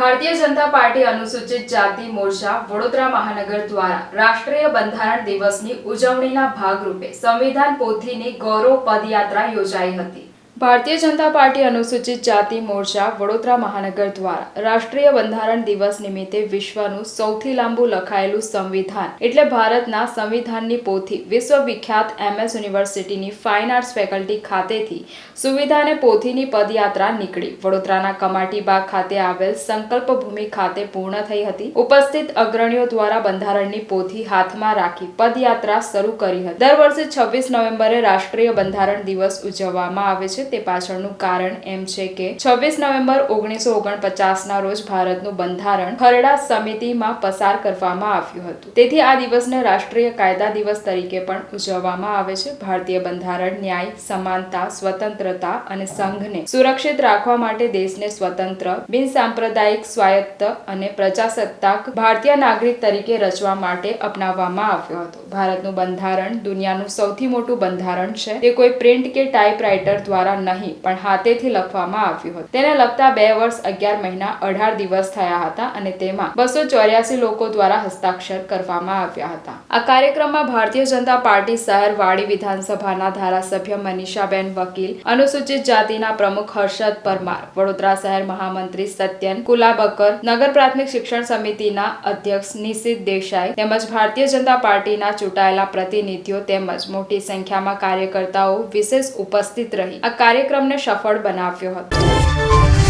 Bharatiya Janata party અનુસૂચિત જાતિ મોરચા વડોદરા મહાનગર દ્વારા રાષ્ટ્રીય બંધારણ દિવસની ઉજવણીના ભાગરૂપે સંવિધાન પોથીની ગૌરવ પદયાત્રા યોજાઈ હતી. ભારતીય જનતા પાર્ટી અનુસૂચિત જાતિ મોરચા વડોદરા મહાનગર દ્વારા રાષ્ટ્રીય બંધારણ દિવસ નિમિત્તે વિશ્વનું સૌથી લાંબુ લખાયેલું સંવિધાન એટલે ભારતના સંવિધાનની પોથી વિશ્વવિખ્યાત એમએસ યુનિવર્સિટીની ફાઇન આર્ટ્સ ફેકલ્ટી ખાતેથી સુવિધાને પોથીની પદયાત્રા નીકળી. વડોદરાના કમાટી બાગ ખાતે આવેલ સંકલ્પ ભૂમિ ખાતે પૂર્ણ થઈ હતી. ઉપસ્થિત અગ્રણીઓ દ્વારા બંધારણની પોથી હાથમાં રાખી પદયાત્રા શરૂ કરી હતી. દર વર્ષે છવ્વીસ નવેમ્બરે રાષ્ટ્રીય બંધારણ દિવસ ઉજવવામાં આવે છે. તે પાછળનું કારણ એમ છે કે છવ્વીસ નવેમ્બર ઓગણીસો ઓગણપચાસના રોજ ભારતનું બંધારણ ખરડા સમિતિમાં પસાર કરવામાં આવ્યું હતું. તેથી આ દિવસને રાષ્ટ્રીય કાયદા દિવસ તરીકે પણ ઉજવવામાં આવે છે. ભારતીય બંધારણ, ન્યાય, સમાનતા, સ્વતંત્રતા અને સંઘને સુરક્ષિત રાખવા માટે દેશને સ્વતંત્ર, બિનસાંપ્રદાયિક, સ્વાયત્ત અને પ્રજાસત્તાક ભારતીય નાગરિક તરીકે રચવા માટે અપનાવવામાં આવ્યો હતો. ભારતનું બંધારણ દુનિયાનું સૌથી મોટું બંધારણ છે. તે કોઈ પ્રિન્ટ કે ટાઈપરાઇટર દ્વારા નહીં, પણ હાથેથી લખવામાં આવ્યું હતું. તેને લગતા બે વર્ષ અગિયાર મહિના અઢાર દિવસ થયા હતા અને તેમાં બસો ચોર્યાસી લોકો દ્વારા હસ્તાક્ષર કરવામાં આવ્યા હતા. આ કાર્યક્રમમાં ભારતીય જનતા પાર્ટી શહેર વાડી વિધાનસભાના ધારાસભ્ય મનીષાબેન વકીલ, અનુસૂચિત જાતિના પ્રમુખ હર્ષદ પરમાર, વડોદરા શહેર મહામંત્રી સત્યન કુલાબકર, નગર પ્રાથમિક શિક્ષણ સમિતિના અધ્યક્ષ નિશિત દેસાઈ તેમજ ભારતીય જનતા પાર્ટીના ચૂંટાયેલા પ્રતિનિધિઓ તેમજ મોટી સંખ્યામાં કાર્યકર્તાઓ વિશેષ ઉપસ્થિત રહી. આ કાર્યક્રમને સફળ બનાવ્યો હતો.